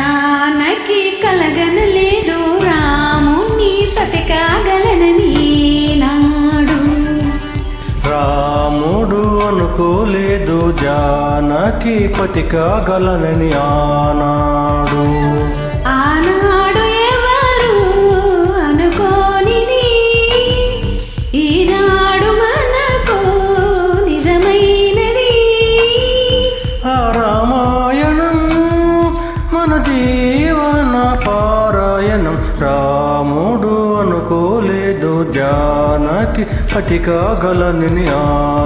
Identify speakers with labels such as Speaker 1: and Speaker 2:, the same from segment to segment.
Speaker 1: జానకి కలగనలేదు రాముని సతి కాగలనని నాడు
Speaker 2: రాముడు అనుకోలేదు జానకి పతి కాగలనని ఆనాడు
Speaker 1: ఆనాడు ఎవరు అనుకోనిది? ఈనాడు
Speaker 2: మన జీవన పారాయణం. రాముడు అనుకోలేదు. జానకి పతి ఆ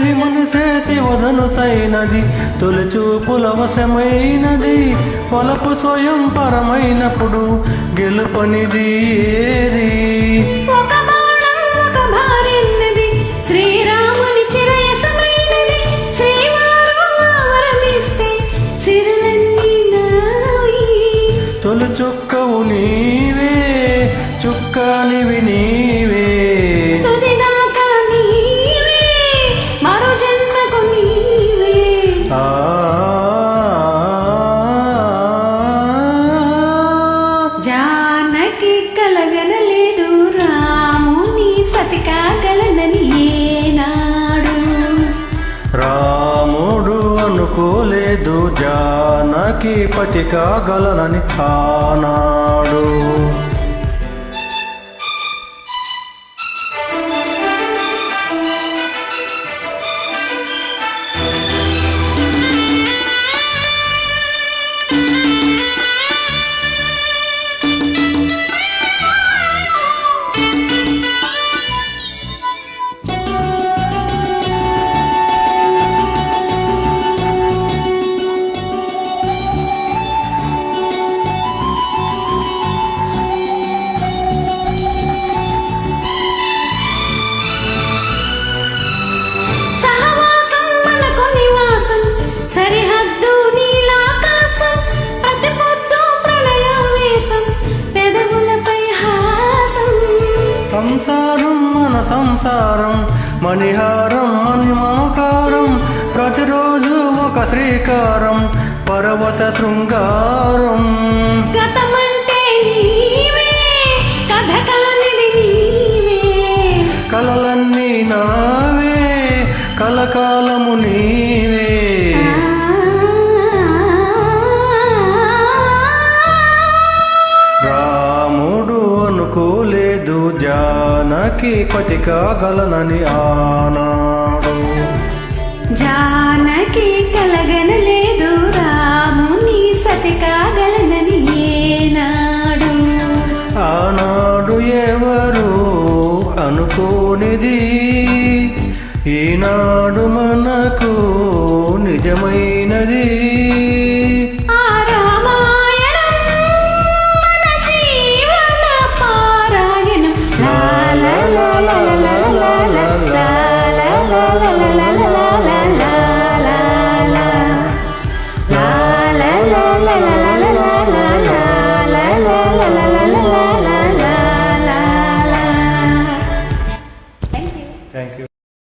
Speaker 2: చెలి మనసే శివధను సైనది తొలి చూపుల వశమైనది. వలపు స్వయం పరమైనప్పుడు గెలుపనిది ఏది?
Speaker 1: బాణం ఒక
Speaker 2: అనుకోలేదు జానకి పతి కాగలనని ఆనాడు. సంసారం మన సంసారం మణిహారం మణి మమకారం ప్రతిరోజు ఒక శ్రీకారం పరవశ శృంగారం. కలలన్నీ నావే కలకాలము నీవే. జానకి పతి కాగలనని ఆనాడు.
Speaker 1: జానకి కలగనలేదు రాముని సతి కాగలనని ఏనాడు.
Speaker 2: ఆనాడు ఎవరు అనుకోనిది? ఈనాడు మనకు నిజమైనది.